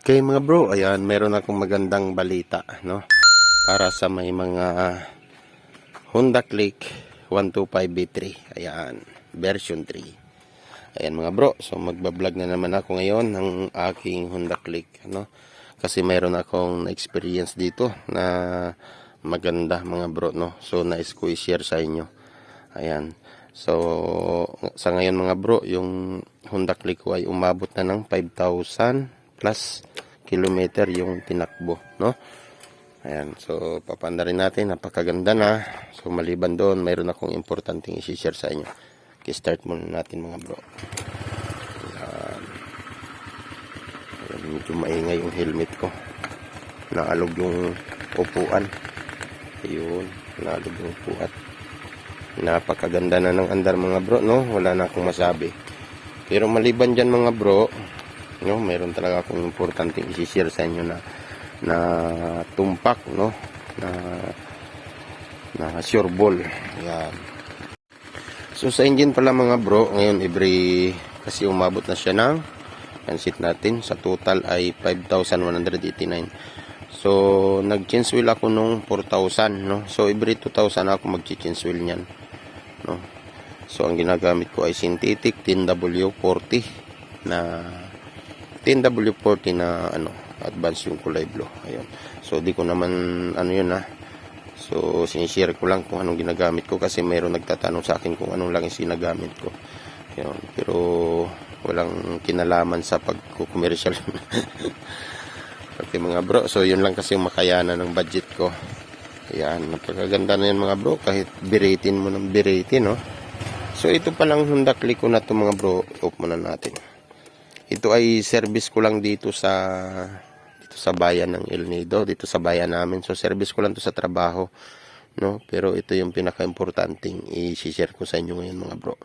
Okay mga bro, ayan, meron akong magandang balita, no? Para sa may mga Honda Click 125B3, ayan, version 3. Ayan mga bro, so magbablog na naman ako ngayon ng aking Honda Click, no? Kasi meron akong experience dito na maganda mga bro, no? So nais ko i-share sa inyo. Ayan. So sa ngayon mga bro, yung Honda Click ko ay umabot na ng 5,000 plus kilometer yung tinakbo, no? Ayan, so papanda rin natin, napakaganda na. So maliban doon, mayroon akong importanteng i-share sa inyo. Okay, start muna natin mga bro. Ayan. Ayan, medyo maingay yung helmet ko. Naalog yung upuan. Ayun, naalog yung upuan. Napakaganda na ng andar mga bro, no? Wala na akong masabi. Pero maliban dyan mga bro, no, meron talaga akong importanteng i-share sa inyo na na tumpak, no? Na na sure ball. Yan. So sa engine pala mga bro, ngayon every kasi umabot na siya ng pansit natin sa total ay 5,189. So nag-change wheel ako nung 4,000, no? So every 2,000 ako mag-change wheel niyan, no? So ang ginagamit ko ay synthetic 10W40 na 10W40 na ano, advance yung kulay blue. Ayun. So di ko naman ano yun ha. So sinishare ko lang kung anong ginagamit ko kasi mayroon nagtatanong sa akin kung anong lang yung sinagamit ko. Ayun. Pero walang kinalaman sa pagkukomersyal. okay mga bro, so yun lang kasi yung makayanan ng budget ko. Ayan, napakaganda na yan mga bro, kahit biritin mo ng biritin, no? So ito palang Honda Click ko na to mga bro, off muna natin. Ito ay service ko lang dito sa dito sa bayan ng El Nido, dito sa bayan namin. So service ko lang to sa trabaho, no? Pero ito yung pinaka-importanting i-share ko sa inyo ngayon mga bro.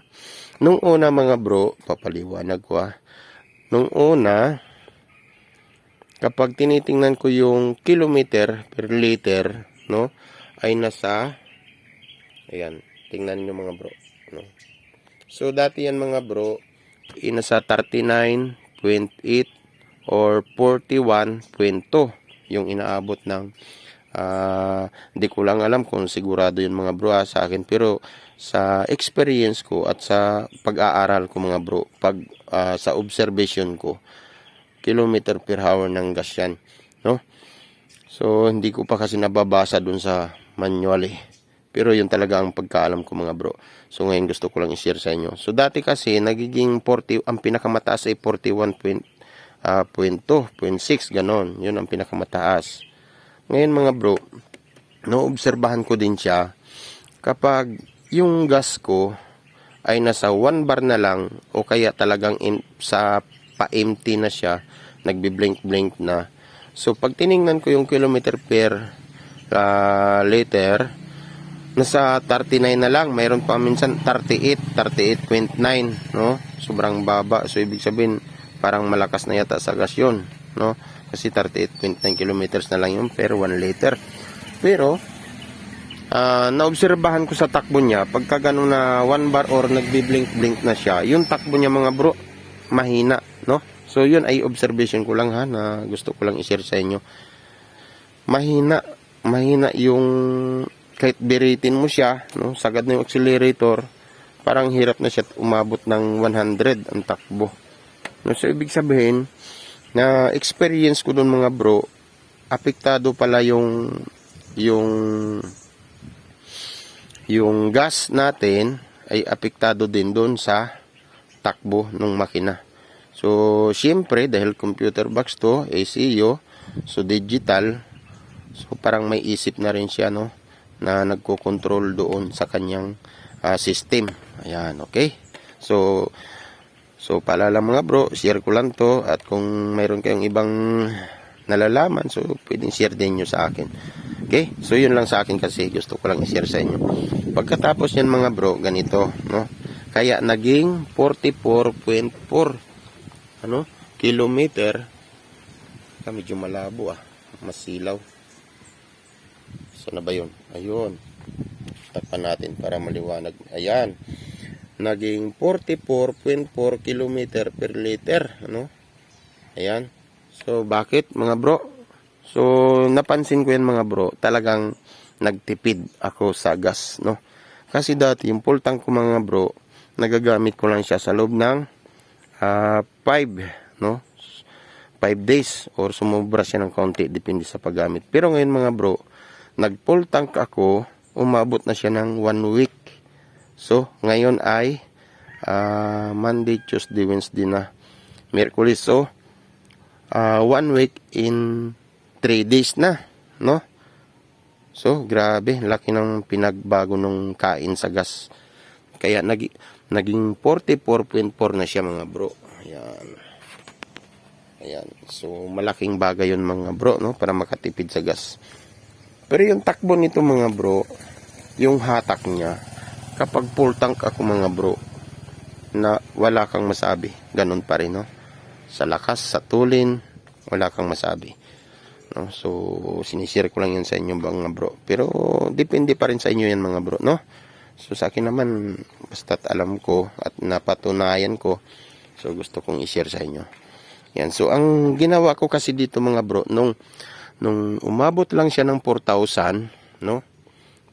Nung una mga bro, papaliwanag ko ah. Nung una, kapag tinitingnan ko yung kilometer per liter, no? Ay nasa ayan, tingnan niyo mga bro, no? So dati yan mga bro, nasa 39.8 or 41.2 yung inaabot ng ah hindi ko lang alam kung sigurado yun mga bro ah, sa akin. Pero sa experience ko at sa pag-aaral ko mga bro pag ah, sa observation ko kilometer per hour ng gas yan no? So hindi ko pa kasi nababasa dun sa manual eh pero yun talaga ang pagkaalam ko mga bro. So ngayon gusto ko lang i-share sa inyo. So dati kasi nagiging 40, ang pinakamataas ay 41.2, uh, 0.6, ganon. Yun ang pinakamataas. Ngayon mga bro, noobserbahan ko din siya kapag yung gas ko ay nasa 1 bar na lang o kaya talagang in, sa pa-empty na siya, nagbi-blink-blink na. So pag tiningnan ko yung kilometer per uh, liter, nasa 39 na lang. Mayroon pa minsan 38, 38.9, no? Sobrang baba. So ibig sabihin parang malakas na yata sa gas yun, no? Kasi 38.9 kilometers na lang yun per 1 liter. Pero ah naobserbahan ko sa takbo niya, pagka ganun na 1 bar or nagbi-blink-blink na siya, yung takbo niya mga bro, mahina, no? So yun ay observation ko lang ha, na gusto ko lang i-share sa inyo. Mahina, mahina yung kahit biritin mo siya, no, sagad na yung accelerator, parang hirap na siya umabot ng 100 ang takbo. No, so, ibig sabihin, na experience ko doon mga bro, apektado pala yung yung yung gas natin ay apektado din doon sa takbo ng makina. So, siyempre, dahil computer box to, ACU, so digital, so parang may isip na rin siya, no? Na nagko-control doon sa kanyang uh, system. Ayan, okay? So, so paalala mga bro, share ko lang to at kung mayroon kayong ibang nalalaman, so pwedeng share din nyo sa akin. Okay? So, yun lang sa akin kasi gusto ko lang i-share sa inyo. Pagkatapos yan mga bro, ganito, no? Kaya naging 44.4 ano, kilometer. Ah, medyo malabo ah. Masilaw. So na ba yun? Ayun. Tapan natin para maliwanag. Ayan. Naging 44.4 km per liter. Ano? Ayan. So, bakit mga bro? So, napansin ko yan mga bro, talagang nagtipid ako sa gas, no? Kasi dati, yung full tank ko mga bro, nagagamit ko lang siya sa loob ng 5, no? 5 days or sumobra siya ng konti, depende sa paggamit. Pero ngayon mga bro, nag full tank ako, umabot na siya ng 1 week. So, ngayon ay ah, Monday, Tuesday, Wednesday na Merkulis. So, ah, one week in 3 days na, no? So, grabe, laki ng pinagbago ng kain sa gas. Kaya nag, naging 44.4 na siya mga bro. Ayan. Ayan. So, malaking bagay yun mga bro, no? Para makatipid sa gas. Pero yung takbo nito mga bro, yung hatak niya, kapag full tank ako mga bro, na wala kang masabi. Ganun pa rin, no? Sa lakas, sa tulin, wala kang masabi. No? So, sinishare ko lang yan sa inyo mga bro. Pero, depende pa rin sa inyo yan mga bro, no? So, sa akin naman, basta't alam ko at napatunayan ko, so gusto kong i-share sa inyo. Yan. So, ang ginawa ko kasi dito mga bro, nung, nung umabot lang siya ng 4,000, no?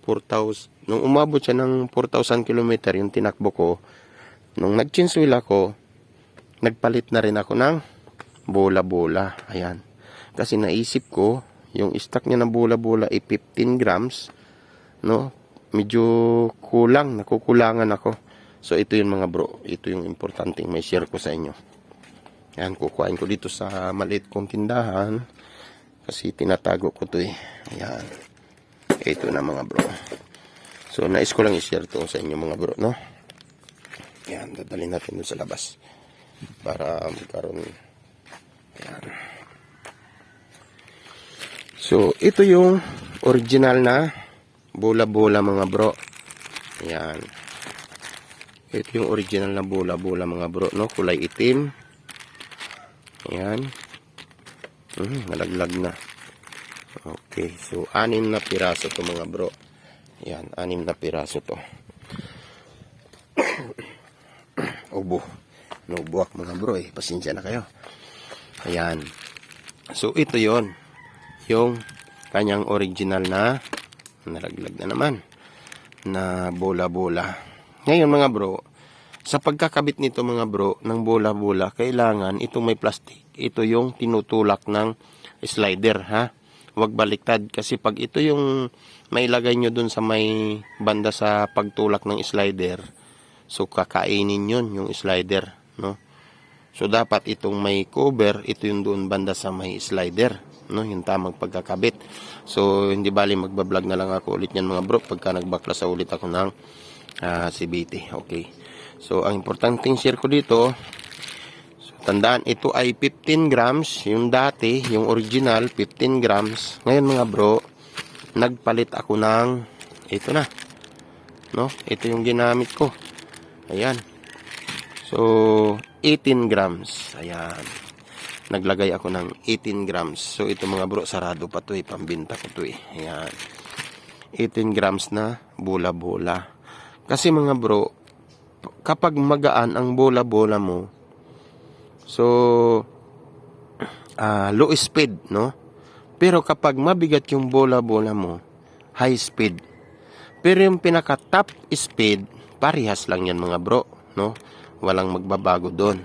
4,000, nung umabot siya ng 4,000 kilometer, yung tinakbo ko, nung nag-chinsuil ako, nagpalit na rin ako ng bola-bola. Ayan. Kasi naisip ko, yung stock niya ng bola-bola ay 15 grams, no? Medyo kulang, nakukulangan ako. So, ito yung mga bro. Ito yung importanteng may share ko sa inyo. Ayan, kukuhain ko dito sa maliit kong tindahan. Kasi tinatago ko to eh. Ayan. Ito na mga bro. So, nais ko lang i-share to sa inyo mga bro, no? Ayan, dadalhin natin doon sa labas. Para magkaroon. Ayan. So, ito yung original na bola-bola mga bro. Ayan. Ito yung original na bola-bola mga bro, no? Kulay itim. Ayan. Hmm, nalaglag na. Okay, so anim na piraso to mga bro. Ayan, anim na piraso to. Ubo. Nubuak mga bro eh. Pasensya na kayo. Ayan. So ito yon Yung kanyang original na nalaglag na naman na bola-bola. Ngayon mga bro, sa pagkakabit nito mga bro ng bola-bola, kailangan itong may plastic. Ito yung tinutulak ng slider ha. Huwag baliktad kasi pag ito yung mailagay nyo dun sa may banda sa pagtulak ng slider, so kakainin yun yung slider, no? So dapat itong may cover, ito yung doon banda sa may slider, no? Yung tamang pagkakabit. So hindi bali magbablog na lang ako ulit yan mga bro pagka nagbaklas ulit ako ng ah, CBT. Okay. So ang importanteng share ko dito, tandaan ito ay 15 grams, yung dati, yung original 15 grams. Ngayon mga bro, nagpalit ako ng ito na. No? Ito yung ginamit ko. Ayan. So, 18 grams. Ayan. Naglagay ako ng 18 grams. So, ito mga bro, sarado pa to eh. Pambinta ko to eh. Ayan. 18 grams na bola-bola. Kasi mga bro, kapag magaan ang bola-bola mo, so, ah low speed, no? Pero kapag mabigat yung bola-bola mo, high speed. Pero yung pinaka top speed, parehas lang yan mga bro, no? Walang magbabago doon.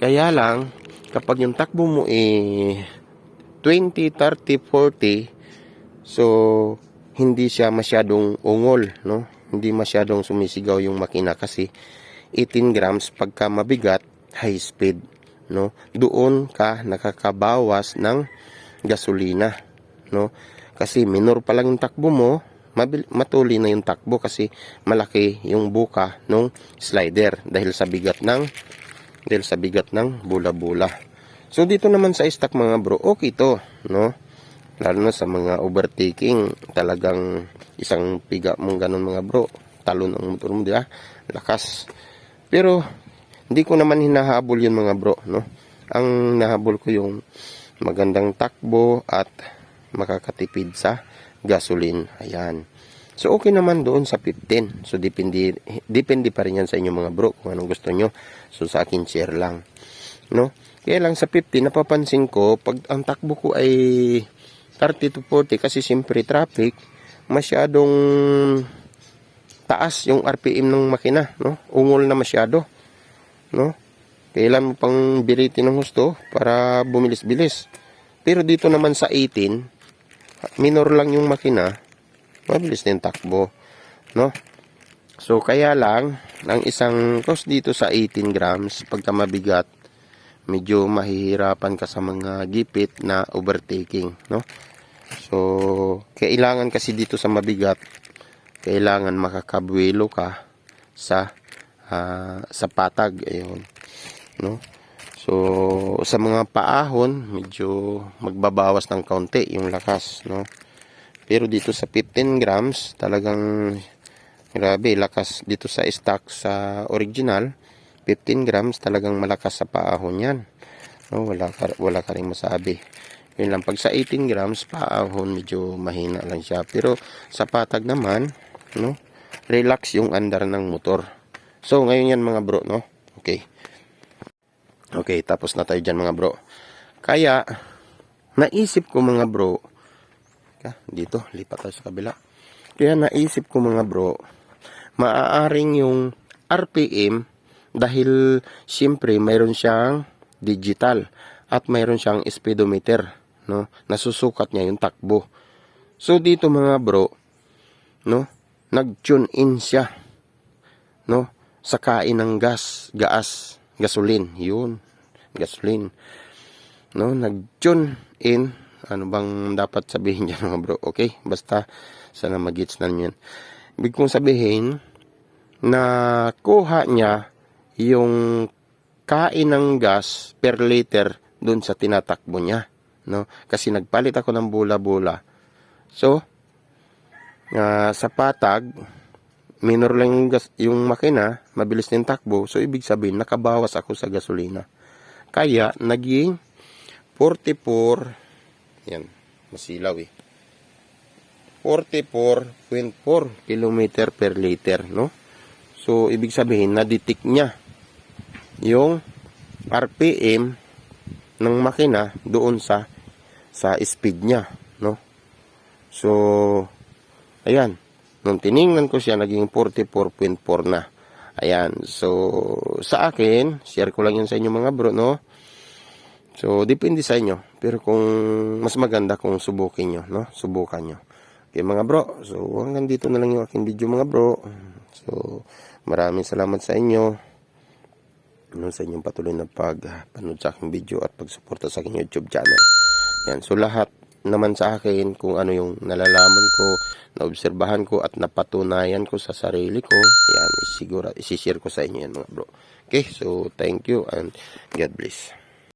Kaya lang, kapag yung takbo mo eh 20, 30, 40, so hindi siya masyadong ungol, no? Hindi masyadong sumisigaw yung makina kasi 18 grams pagka mabigat, high speed, no? Doon ka nakakabawas ng gasolina, no? Kasi minor pa lang yung takbo mo, mabil- matuli na yung takbo kasi malaki yung buka ng slider dahil sa bigat ng dahil sa bigat ng bula-bula. So dito naman sa stock mga bro, okay to, no? Lalo na sa mga overtaking, talagang isang piga mong ganun mga bro, talon ang motor mo, di ba? Lakas. Pero hindi ko naman hinahabol yun mga bro, no? Ang nahabol ko yung magandang takbo at makakatipid sa gasoline. Ayan. So, okay naman doon sa 15. So, depende, depende pa rin yan sa inyo mga bro kung anong gusto nyo. So, sa akin, share lang. No? Kaya lang sa 50, napapansin ko, pag ang takbo ko ay 30 to 40, kasi siyempre traffic, masyadong taas yung RPM ng makina, no? Ungol na masyado, no? Kailan mo pang biritin ng husto para bumilis-bilis. Pero dito naman sa 18, minor lang yung makina, mabilis din takbo, no? So, kaya lang, ang isang cross dito sa 18 grams, pagka mabigat, medyo mahihirapan ka sa mga gipit na overtaking, no? So, kailangan kasi dito sa mabigat, kailangan makakabwelo ka sa ah, sa patag, ayun, no? So, sa mga paahon, medyo magbabawas ng kaunti yung lakas, no? Pero dito sa 15 grams, talagang grabe, lakas dito sa stock sa original, 15 grams, talagang malakas sa paahon yan. No, wala ka, wala ka rin masabi. Yun lang, pag sa 18 grams, paahon, medyo mahina lang siya. Pero sa patag naman, no, relax yung andar ng motor. So, ngayon yan mga bro, no? Okay. Okay, tapos na tayo dyan mga bro. Kaya, naisip ko mga bro, dito, lipat tayo sa kabila. Kaya naisip ko mga bro, maaaring yung RPM dahil siyempre mayroon siyang digital at mayroon siyang speedometer, no? Nasusukat niya yung takbo. So dito mga bro, no? Nag-tune in siya, no? Sa kain ng gas, gas, gasolin, yun, gasolin. No, nag-tune in ano bang dapat sabihin niya mga bro? Okay, basta sana magits na niyan. Ibig kong sabihin na kuha niya yung kain ng gas per liter doon sa tinatakbo niya, no? Kasi nagpalit ako ng bula-bula. So, ah, sa patag, minor lang yung, gas, yung makina, mabilis din takbo. So, ibig sabihin, nakabawas ako sa gasolina. Kaya, naging 44, yan, masilaw eh. 44.4 kilometer per liter, no? So, ibig sabihin, na-detect niya yung RPM ng makina doon sa sa speed niya, no? So, ayan. Nung tiningnan ko siya, naging 44.4 na. Ayan. So, sa akin, share ko lang yun sa inyo mga bro, no? So, depende sa inyo. Pero kung mas maganda kung subukin nyo, no? Subukan nyo. Okay, mga bro. So, hanggang dito na lang yung aking video, mga bro. So, maraming salamat sa inyo. Ano sa inyong patuloy na pagpanood sa aking video at pagsuporta sa aking YouTube channel. Yan. So, lahat naman sa akin kung ano yung nalalaman ko, naobserbahan ko at napatunayan ko sa sarili ko, yan, isigura, isishare ko sa inyo yan mga bro. Okay, so thank you and God bless.